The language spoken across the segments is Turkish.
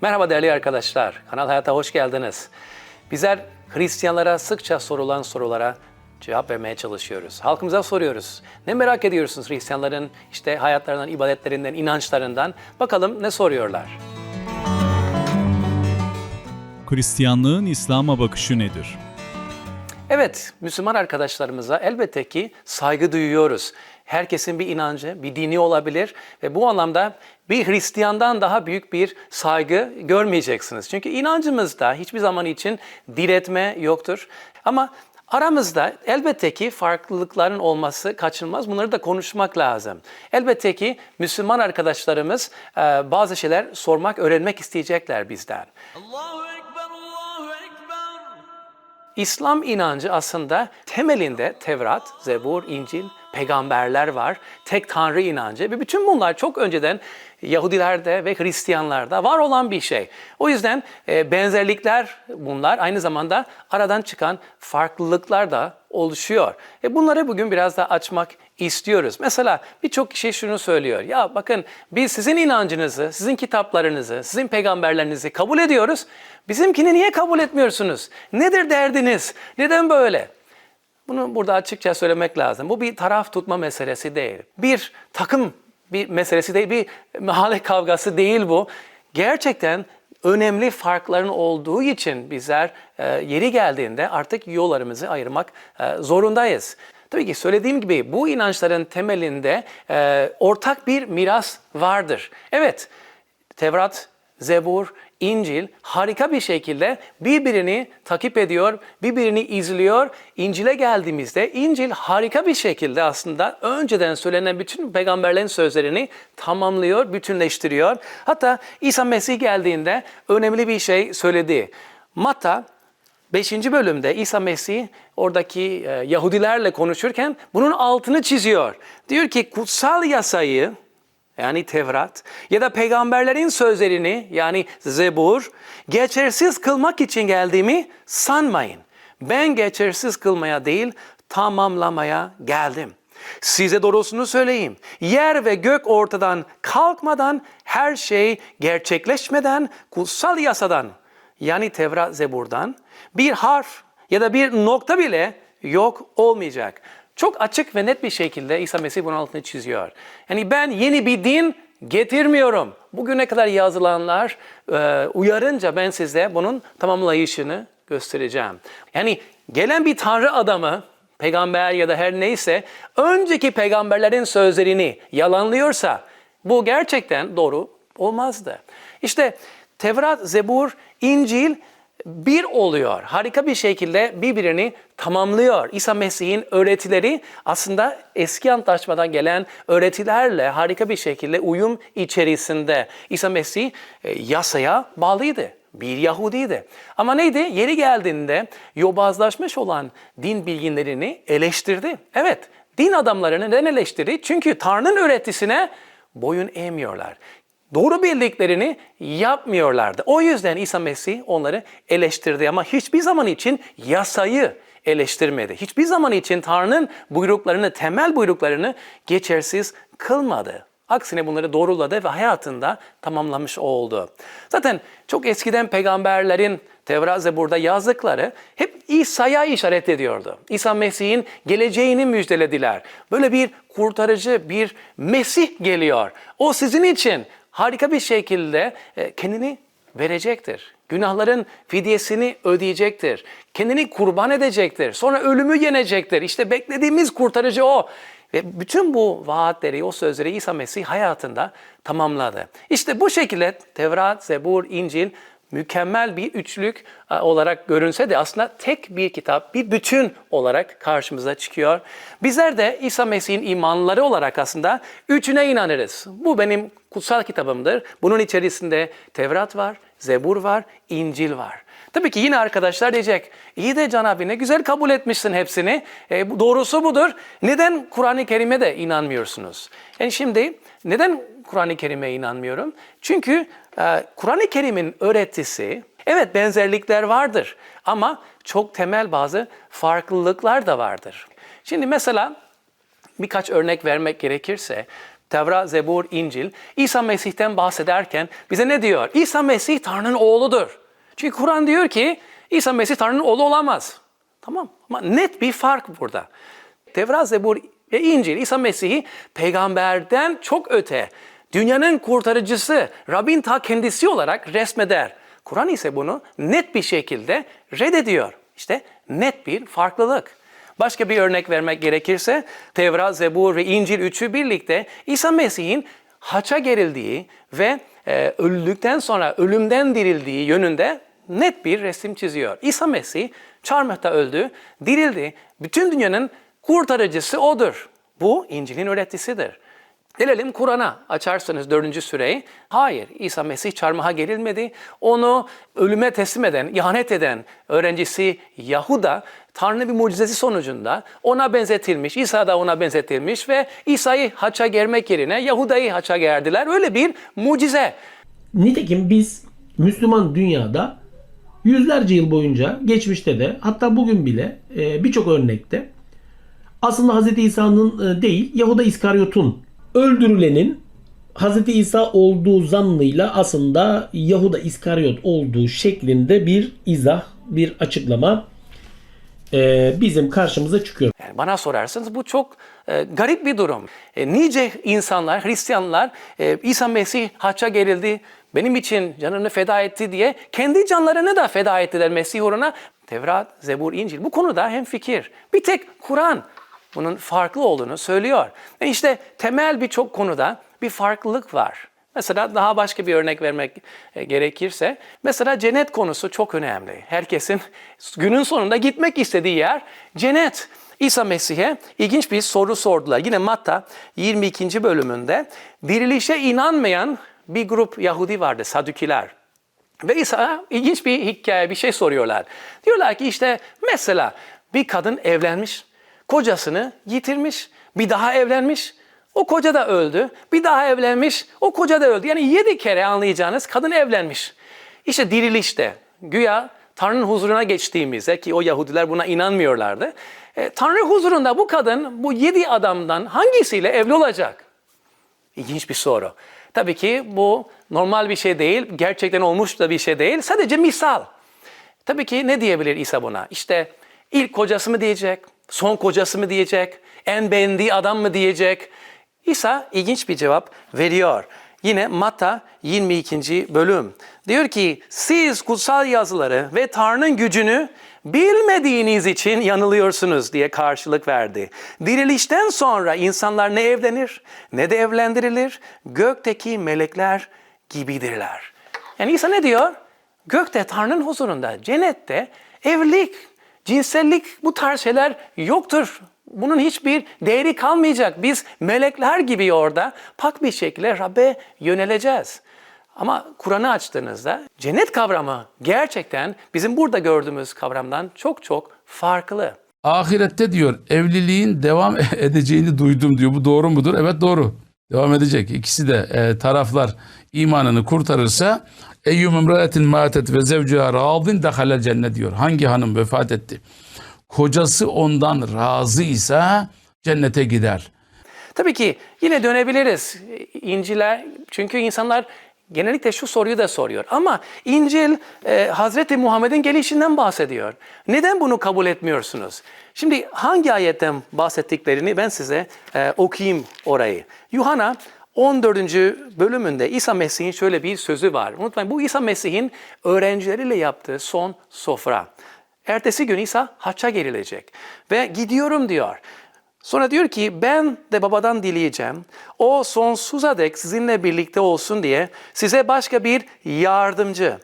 Merhaba değerli arkadaşlar. Kanal Hayat'a hoş geldiniz. Bizler Hristiyanlara sıkça sorulan sorulara cevap vermeye çalışıyoruz. Halkımıza soruyoruz. Ne merak ediyorsunuz Hristiyanların işte hayatlarından, ibadetlerinden, inançlarından? Bakalım ne soruyorlar? Hristiyanlığın İslam'a bakışı nedir? Evet, Müslüman arkadaşlarımıza elbette ki saygı duyuyoruz. Herkesin bir inancı, bir dini olabilir ve bu anlamda bir Hristiyandan daha büyük bir saygı görmeyeceksiniz. Çünkü inancımızda hiçbir zaman için diretme yoktur. Ama aramızda elbette ki farklılıkların olması kaçınılmaz. Bunları da konuşmak lazım. Elbette ki Müslüman arkadaşlarımız e, bazı şeyler sormak, öğrenmek isteyecekler bizden. Allahu Ekber, Allahu Ekber. İslam inancı aslında temelinde Tevrat, Zebur, İncil, peygamberler var. Tek Tanrı inancı ve bütün bunlar çok önceden Yahudilerde ve Hristiyanlarda var olan bir şey. O yüzden e, benzerlikler bunlar aynı zamanda aradan çıkan farklılıklar da oluşuyor. E bunları bugün biraz daha açmak istiyoruz. Mesela birçok kişi şunu söylüyor. Ya bakın biz sizin inancınızı, sizin kitaplarınızı, sizin peygamberlerinizi kabul ediyoruz. Bizimkini niye kabul etmiyorsunuz? Nedir derdiniz? Neden böyle? Bunu burada açıkça söylemek lazım. Bu bir taraf tutma meselesi değil. Bir takım bir meselesi değil, bir mahalle kavgası değil bu. Gerçekten önemli farkların olduğu için bizler e, yeri geldiğinde artık yollarımızı ayırmak e, zorundayız. Tabii ki söylediğim gibi bu inançların temelinde e, ortak bir miras vardır. Evet, Tevrat, Zebur, İncil harika bir şekilde birbirini takip ediyor, birbirini izliyor. İncil'e geldiğimizde İncil harika bir şekilde aslında önceden söylenen bütün peygamberlerin sözlerini tamamlıyor, bütünleştiriyor. Hatta İsa Mesih geldiğinde önemli bir şey söyledi. Matta 5. bölümde İsa Mesih oradaki e, Yahudilerle konuşurken bunun altını çiziyor. Diyor ki kutsal yasayı yani Tevrat ya da peygamberlerin sözlerini yani Zebur geçersiz kılmak için geldiğimi sanmayın. Ben geçersiz kılmaya değil tamamlamaya geldim. Size doğrusunu söyleyeyim. Yer ve gök ortadan kalkmadan her şey gerçekleşmeden kutsal yasadan yani Tevrat Zebur'dan bir harf ya da bir nokta bile yok olmayacak. Çok açık ve net bir şekilde İsa Mesih bunun altını çiziyor. Yani ben yeni bir din getirmiyorum. Bugüne kadar yazılanlar e, uyarınca ben size bunun tamamlayışını göstereceğim. Yani gelen bir tanrı adamı, peygamber ya da her neyse önceki peygamberlerin sözlerini yalanlıyorsa bu gerçekten doğru olmazdı. İşte Tevrat, Zebur, İncil bir oluyor. Harika bir şekilde birbirini tamamlıyor. İsa Mesih'in öğretileri aslında eski antlaşmadan gelen öğretilerle harika bir şekilde uyum içerisinde. İsa Mesih e, yasaya bağlıydı. Bir Yahudiydi. Ama neydi? Yeri geldiğinde yobazlaşmış olan din bilginlerini eleştirdi. Evet, din adamlarını neden eleştirdi? Çünkü Tanrı'nın öğretisine boyun eğmiyorlar doğru bildiklerini yapmıyorlardı. O yüzden İsa Mesih onları eleştirdi ama hiçbir zaman için yasayı eleştirmedi. Hiçbir zaman için Tanrı'nın buyruklarını, temel buyruklarını geçersiz kılmadı. Aksine bunları doğruladı ve hayatında tamamlamış oldu. Zaten çok eskiden peygamberlerin Tevrat Zebur'da yazdıkları hep İsa'ya işaret ediyordu. İsa Mesih'in geleceğini müjdelediler. Böyle bir kurtarıcı, bir Mesih geliyor. O sizin için harika bir şekilde e, kendini verecektir. Günahların fidyesini ödeyecektir. Kendini kurban edecektir. Sonra ölümü yenecektir. İşte beklediğimiz kurtarıcı o. Ve bütün bu vaatleri, o sözleri İsa Mesih hayatında tamamladı. İşte bu şekilde Tevrat, Zebur, İncil mükemmel bir üçlük e, olarak görünse de aslında tek bir kitap, bir bütün olarak karşımıza çıkıyor. Bizler de İsa Mesih'in imanları olarak aslında üçüne inanırız. Bu benim kutsal kitabımdır. Bunun içerisinde Tevrat var, Zebur var, İncil var. Tabii ki yine arkadaşlar diyecek, iyi de Can abi ne güzel kabul etmişsin hepsini. E, doğrusu budur. Neden Kur'an-ı Kerim'e de inanmıyorsunuz? Yani şimdi neden Kur'an-ı Kerim'e inanmıyorum? Çünkü e, Kur'an-ı Kerim'in öğretisi, evet benzerlikler vardır ama çok temel bazı farklılıklar da vardır. Şimdi mesela birkaç örnek vermek gerekirse, Tevrat, Zebur, İncil İsa Mesih'ten bahsederken bize ne diyor? İsa Mesih Tanrı'nın oğludur. Çünkü Kur'an diyor ki İsa Mesih Tanrı'nın oğlu olamaz. Tamam ama net bir fark burada. Tevrat, Zebur ve İncil İsa Mesih'i peygamberden çok öte, dünyanın kurtarıcısı, Rabbin ta kendisi olarak resmeder. Kur'an ise bunu net bir şekilde reddediyor. İşte net bir farklılık. Başka bir örnek vermek gerekirse Tevrat, Zebur ve İncil üçü birlikte İsa Mesih'in haça gerildiği ve e, öldükten sonra ölümden dirildiği yönünde net bir resim çiziyor. İsa Mesih çarmıhta öldü, dirildi. Bütün dünyanın kurtarıcısı odur. Bu İncil'in öğretisidir. Gelelim Kur'an'a. Açarsanız dördüncü süreyi. Hayır, İsa Mesih çarmıha gerilmedi. Onu ölüme teslim eden, ihanet eden öğrencisi Yahuda Tanrı bir mucizesi sonucunda ona benzetilmiş, İsa da ona benzetilmiş ve İsa'yı haça germek yerine Yahuda'yı haça gerdiler. Öyle bir mucize. Nitekim biz Müslüman dünyada yüzlerce yıl boyunca geçmişte de hatta bugün bile e, birçok örnekte aslında Hz. İsa'nın e, değil Yahuda İskaryot'un öldürülenin Hz. İsa olduğu zannıyla aslında Yahuda İskaryot olduğu şeklinde bir izah, bir açıklama e, bizim karşımıza çıkıyor. Yani bana sorarsanız bu çok e, garip bir durum. E, nice insanlar, Hristiyanlar e, İsa Mesih haça gerildi, benim için canını feda etti diye kendi canlarını da feda ettiler Mesih uğruna. Tevrat, Zebur, İncil bu konuda hem fikir. Bir tek Kur'an bunun farklı olduğunu söylüyor. Ve işte temel birçok konuda bir farklılık var. Mesela daha başka bir örnek vermek e, gerekirse, mesela cennet konusu çok önemli. Herkesin günün sonunda gitmek istediği yer cennet. İsa Mesih'e ilginç bir soru sordular. Yine Matta 22. bölümünde dirilişe inanmayan bir grup Yahudi vardı, Sadükiler. Ve İsa'ya ilginç bir hikaye, bir şey soruyorlar. Diyorlar ki işte mesela bir kadın evlenmiş, kocasını yitirmiş, bir daha evlenmiş, o koca da öldü, bir daha evlenmiş, o koca da öldü. Yani yedi kere anlayacağınız kadın evlenmiş. İşte dirilişte, güya Tanrı'nın huzuruna geçtiğimizde ki o Yahudiler buna inanmıyorlardı. E, Tanrı huzurunda bu kadın bu yedi adamdan hangisiyle evli olacak? İlginç bir soru. Tabii ki bu normal bir şey değil, gerçekten olmuş da bir şey değil. Sadece misal. Tabii ki ne diyebilir İsa buna? İşte ilk kocası mı diyecek, son kocası mı diyecek, en beğendiği adam mı diyecek? İsa ilginç bir cevap veriyor. Yine Matta 22. bölüm. Diyor ki siz kutsal yazıları ve Tanrı'nın gücünü bilmediğiniz için yanılıyorsunuz diye karşılık verdi. Dirilişten sonra insanlar ne evlenir ne de evlendirilir. Gökteki melekler gibidirler. Yani İsa ne diyor? Gökte Tanrı'nın huzurunda, cennette evlilik, cinsellik bu tarz şeyler yoktur. Bunun hiçbir değeri kalmayacak. Biz melekler gibi orada pak bir şekilde Rab'be yöneleceğiz. Ama Kur'an'ı açtığınızda cennet kavramı gerçekten bizim burada gördüğümüz kavramdan çok çok farklı. Ahirette diyor evliliğin devam edeceğini duydum diyor. Bu doğru mudur? Evet doğru. Devam edecek. İkisi de e, taraflar imanını kurtarırsa eyyum imraetin matet ve zevcuha radin dehalel cennet diyor. Hangi hanım vefat etti? Kocası ondan razıysa cennete gider. Tabii ki yine dönebiliriz İncil'e çünkü insanlar genellikle şu soruyu da soruyor. Ama İncil e, Hazreti Muhammed'in gelişinden bahsediyor. Neden bunu kabul etmiyorsunuz? Şimdi hangi ayetten bahsettiklerini ben size e, okuyayım orayı. Yuhanna 14. bölümünde İsa Mesih'in şöyle bir sözü var. Unutmayın bu İsa Mesih'in öğrencileriyle yaptığı son sofra. Ertesi gün İsa hacca gerilecek ve gidiyorum diyor. Sonra diyor ki ben de babadan dileyeceğim. O sonsuza dek sizinle birlikte olsun diye size başka bir yardımcı,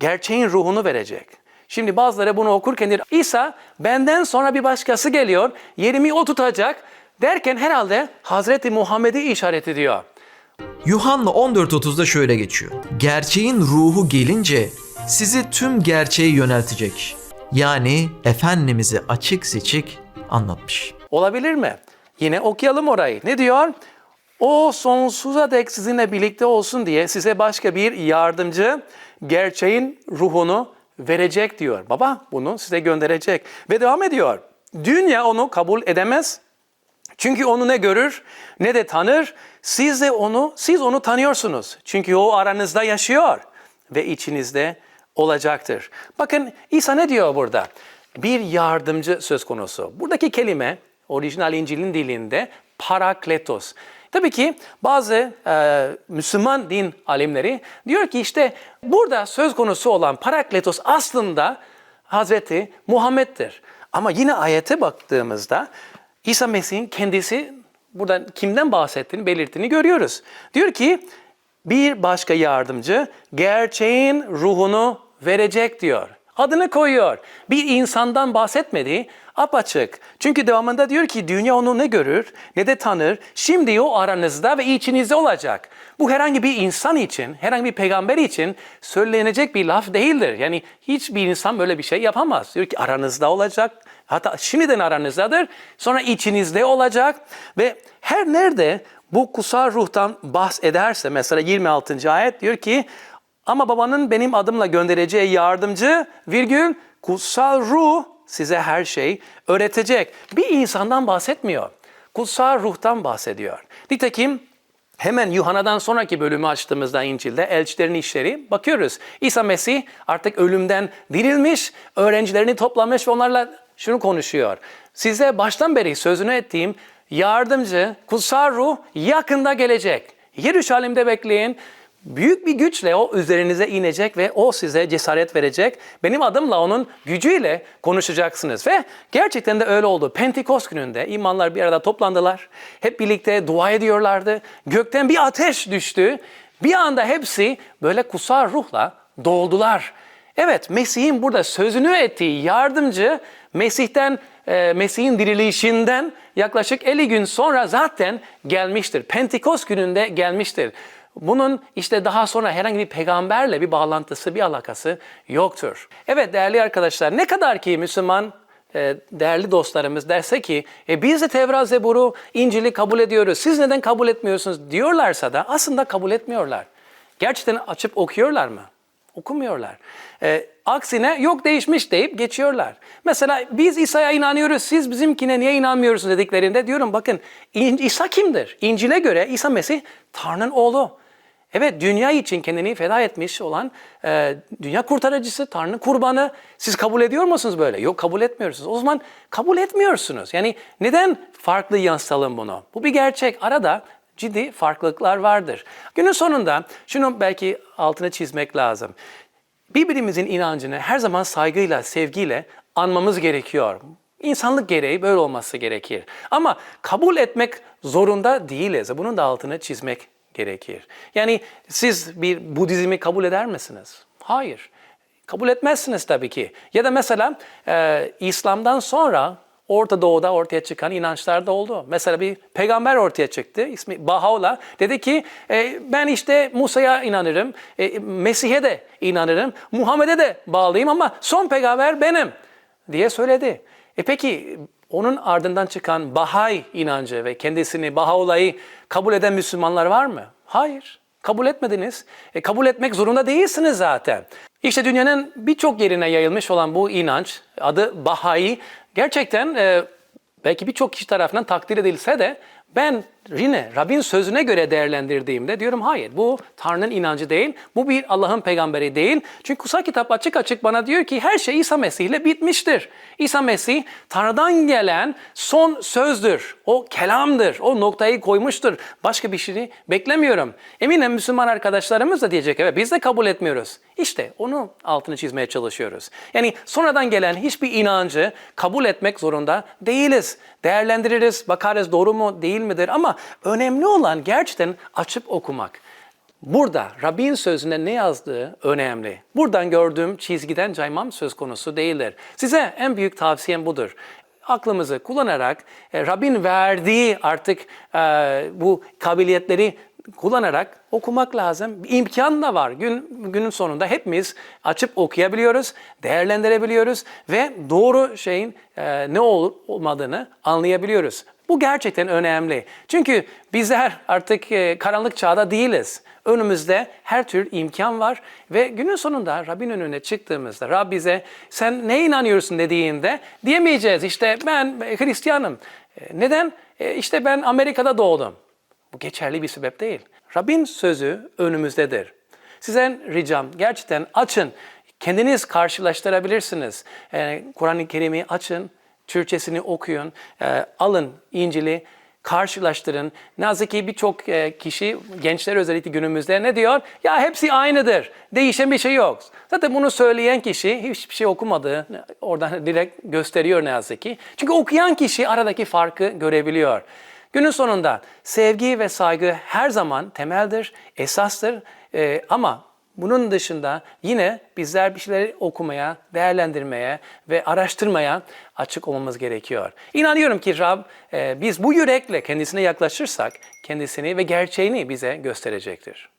gerçeğin ruhunu verecek. Şimdi bazıları bunu okurken diyor, İsa benden sonra bir başkası geliyor, yerimi o tutacak derken herhalde Hazreti Muhammed'i işaret ediyor. Yuhanna 14.30'da şöyle geçiyor. Gerçeğin ruhu gelince sizi tüm gerçeğe yöneltecek. Yani Efendimiz'i açık seçik anlatmış. Olabilir mi? Yine okuyalım orayı. Ne diyor? O sonsuza dek sizinle birlikte olsun diye size başka bir yardımcı gerçeğin ruhunu verecek diyor. Baba bunu size gönderecek. Ve devam ediyor. Dünya onu kabul edemez. Çünkü onu ne görür ne de tanır. Siz de onu, siz onu tanıyorsunuz. Çünkü o aranızda yaşıyor ve içinizde olacaktır. Bakın İsa ne diyor burada? Bir yardımcı söz konusu. Buradaki kelime orijinal İncil'in dilinde parakletos. Tabii ki bazı e, Müslüman din alimleri diyor ki işte burada söz konusu olan parakletos aslında Hazreti Muhammed'dir. Ama yine ayete baktığımızda İsa Mesih'in kendisi burada kimden bahsettiğini belirttiğini görüyoruz. Diyor ki bir başka yardımcı gerçeğin ruhunu verecek diyor. Adını koyuyor. Bir insandan bahsetmediği apaçık. Çünkü devamında diyor ki dünya onu ne görür ne de tanır. Şimdi o aranızda ve içinizde olacak. Bu herhangi bir insan için, herhangi bir peygamber için söylenecek bir laf değildir. Yani hiçbir insan böyle bir şey yapamaz. Diyor ki aranızda olacak. Hatta şimdiden aranızdadır. Sonra içinizde olacak. Ve her nerede bu kutsal ruhtan bahsederse mesela 26. ayet diyor ki ama babanın benim adımla göndereceği yardımcı virgül kutsal ruh size her şey öğretecek. Bir insandan bahsetmiyor. Kutsal ruhtan bahsediyor. Nitekim Hemen Yuhanna'dan sonraki bölümü açtığımızda İncil'de elçilerin işleri bakıyoruz. İsa Mesih artık ölümden dirilmiş, öğrencilerini toplamış ve onlarla şunu konuşuyor. Size baştan beri sözünü ettiğim yardımcı, kutsal ruh yakında gelecek. Yeruşalim'de bekleyin. Büyük bir güçle o üzerinize inecek ve o size cesaret verecek. Benim adımla onun gücüyle konuşacaksınız. Ve gerçekten de öyle oldu. Pentekost gününde imanlar bir arada toplandılar. Hep birlikte dua ediyorlardı. Gökten bir ateş düştü. Bir anda hepsi böyle kutsal ruhla doldular. Evet Mesih'in burada sözünü ettiği yardımcı Mesih'ten e, Mesih'in dirilişinden yaklaşık 50 gün sonra zaten gelmiştir. Pentekost gününde gelmiştir. Bunun işte daha sonra herhangi bir peygamberle bir bağlantısı, bir alakası yoktur. Evet değerli arkadaşlar ne kadar ki Müslüman e, değerli dostlarımız derse ki e, biz de Tevrat, Zebur'u, İncil'i kabul ediyoruz. Siz neden kabul etmiyorsunuz diyorlarsa da aslında kabul etmiyorlar. Gerçekten açıp okuyorlar mı? Okumuyorlar. E, aksine yok değişmiş deyip geçiyorlar. Mesela biz İsa'ya inanıyoruz, siz bizimkine niye inanmıyorsunuz dediklerinde diyorum bakın İsa kimdir? İncil'e göre İsa Mesih Tanrı'nın oğlu. Evet dünya için kendini feda etmiş olan e, dünya kurtarıcısı, Tanrı'nın kurbanı. Siz kabul ediyor musunuz böyle? Yok kabul etmiyorsunuz. O zaman kabul etmiyorsunuz. Yani neden farklı yansıtalım bunu? Bu bir gerçek. Arada ciddi farklılıklar vardır. Günün sonunda şunu belki altına çizmek lazım. Birbirimizin inancını her zaman saygıyla, sevgiyle anmamız gerekiyor. İnsanlık gereği böyle olması gerekir. Ama kabul etmek zorunda değiliz. Bunun da altını çizmek gerekir. Yani siz bir Budizmi kabul eder misiniz? Hayır. Kabul etmezsiniz tabii ki. Ya da mesela e, İslam'dan sonra Orta Doğu'da ortaya çıkan inançlar da oldu. Mesela bir peygamber ortaya çıktı. ismi Bahá'u'llah. Dedi ki e, ben işte Musa'ya inanırım. E, Mesih'e de inanırım. Muhammed'e de bağlıyım ama son peygamber benim diye söyledi. E peki onun ardından çıkan Bahay inancı ve kendisini Bahá'u'llah'ı kabul eden Müslümanlar var mı? Hayır. Kabul etmediniz. E, kabul etmek zorunda değilsiniz zaten. İşte dünyanın birçok yerine yayılmış olan bu inanç, adı Bahai, gerçekten e, belki birçok kişi tarafından takdir edilse de ben yine Rabbin sözüne göre değerlendirdiğimde diyorum hayır bu Tanrı'nın inancı değil, bu bir Allah'ın peygamberi değil. Çünkü kutsal kitap açık açık bana diyor ki her şey İsa Mesih ile bitmiştir. İsa Mesih Tanrı'dan gelen son sözdür, o kelamdır, o noktayı koymuştur. Başka bir şey beklemiyorum. Eminim Müslüman arkadaşlarımız da diyecek evet biz de kabul etmiyoruz. İşte onu altını çizmeye çalışıyoruz. Yani sonradan gelen hiçbir inancı kabul etmek zorunda değiliz. Değerlendiririz, bakarız doğru mu değil midir ama önemli olan gerçekten açıp okumak. Burada Rabbin sözünde ne yazdığı önemli. Buradan gördüğüm çizgiden caymam söz konusu değildir. Size en büyük tavsiyem budur. Aklımızı kullanarak e, Rabbin verdiği artık e, bu kabiliyetleri kullanarak okumak lazım. İmkan da var. Gün, günün sonunda hepimiz açıp okuyabiliyoruz, değerlendirebiliyoruz ve doğru şeyin e, ne olup olmadığını anlayabiliyoruz. Bu gerçekten önemli. Çünkü bizler artık e, karanlık çağda değiliz. Önümüzde her tür imkan var ve günün sonunda Rabbin önüne çıktığımızda Rab bize sen ne inanıyorsun dediğinde diyemeyeceğiz işte ben Hristiyanım. E, Neden? E, işte ben Amerika'da doğdum. Bu geçerli bir sebep değil. Rabbin sözü önümüzdedir. Sizden ricam gerçekten açın. Kendiniz karşılaştırabilirsiniz. E, Kur'an-ı Kerim'i açın, Türkçesini okuyun, e, alın İncil'i, karşılaştırın. Ne yazık ki birçok e, kişi, gençler özellikle günümüzde ne diyor? Ya hepsi aynıdır, değişen bir şey yok. Zaten bunu söyleyen kişi hiçbir şey okumadı. Oradan direkt gösteriyor ne yazık ki. Çünkü okuyan kişi aradaki farkı görebiliyor. Günün sonunda sevgi ve saygı her zaman temeldir, esastır. E, ama bunun dışında yine bizler bir şeyleri okumaya, değerlendirmeye ve araştırmaya açık olmamız gerekiyor. İnanıyorum ki Rab e, biz bu yürekle kendisine yaklaşırsak kendisini ve gerçeğini bize gösterecektir.